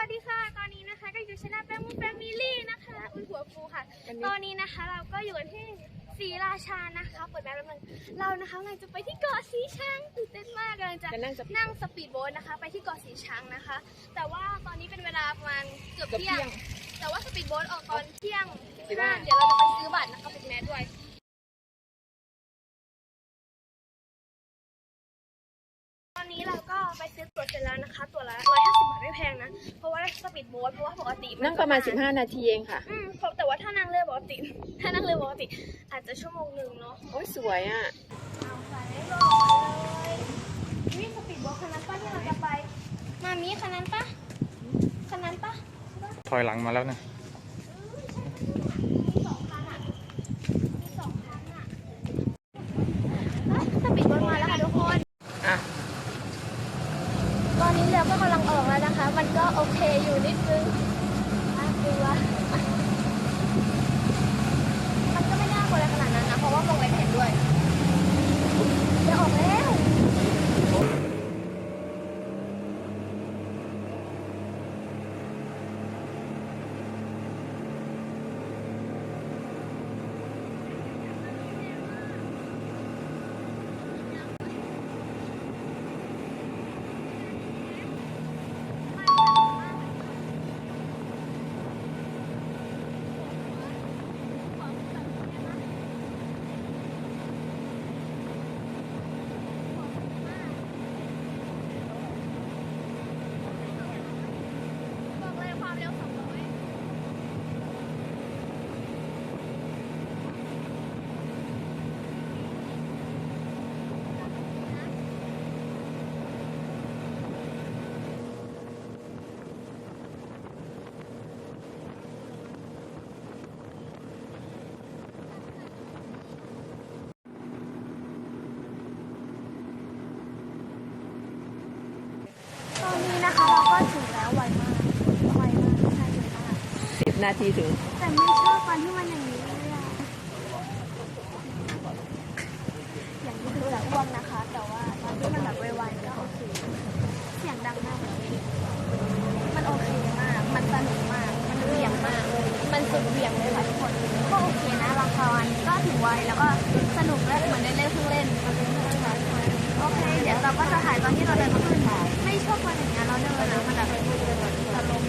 วัสดีค่ะ ตอนนี้นะคะก็อยู่ชนะแปมมูแฟมิลี่นะคะอุ้ยหัวฟูค่ะ ตอนนี้นะคะเราก็อยู่กันที่ศรีราชานะคะ เปิดแป๊บนึงเรานะคะกำลังจะไปที่เกาะสีชังตื่นเต้นมากกำลังจะจะนั่งสปีด นั่งสปีดโบ๊ทนะคะ ไปที่เกาะสีชังนะคะ แต่ว่าตอนนี้เป็นเวลาประมาณเกือบเกือบเที่ยเที่งยง แต่ว่าสปีดโบ๊ทออกตอนเที่ยงสิบห้าเดี๋ยวเราจะไปซื้อบัตรนะคะเป็นแมสด้วย ไปซื้อตั๋วเสร็จแล้วนะคะ ตั๋วละ150บาทไม่แพงนะ เพราะว่าสปีดโบ๊ทเพราะว่าปกติ นั่งประมาณ 15 นาทีเองค่ะ อืมเพราะแต่ว่าถ้านั่งเรือปกติ ถ้านั่งเรือปกติ อาจจะชั่วโมงหนึ่งเนาะโอ้ยสวยอะเอาไปรอเลยนี่สปีดโบ๊ทคันนั้นป้าที่เราจะไป มามีคันนั้นปะคันนั้นปะใช่ปะถอยหลังมาแล้วนะ มีสองคันอะ มีสองคันอะเอ้ยสปีดโบ๊ทมาแล้วค่ะทุกคน อะ ตอนนี้เรือก็กำลังออกแล้วนะคะ มันก็โอเคอยู่นิดนึงน่ากลัวมันก็ไม่น่ากลัวอะไรขนาดนั้นนะ เพราะว่ามองไปเห็นด้วยเรือออกแล้ว บอกเลยความเร็วสองร้อย ตอนนี้นะคะเราก็ถึงแล้วไวมากไวมากใช่เลยมาก 10 นาทีถึง แต่ไม่ชอบตอนที่มันอย่างนี้เลยอะอย่างที่ดูแหละอ้วกนะคะ แต่ว่าตอนที่มันแบบไวๆก็โอเคเสียงดังมากเลยมันโอเคมาก มันสนุกมาก มันเหวี่ยงมาก มันสุดเหวี่ยงเลยค่ะทุกคนก็โอเคนะราคาวันก็ถือไวแล้วก็สนุกและเหมือนได้เล่นเครื่องเล่นโอเค เดี๋ยวเราก็จะถ่ายตอนที่เราเดินมาขึ้นไม่ชอบตอนอย่างเงี้ยเราเดินนะมันแบบจะล้ม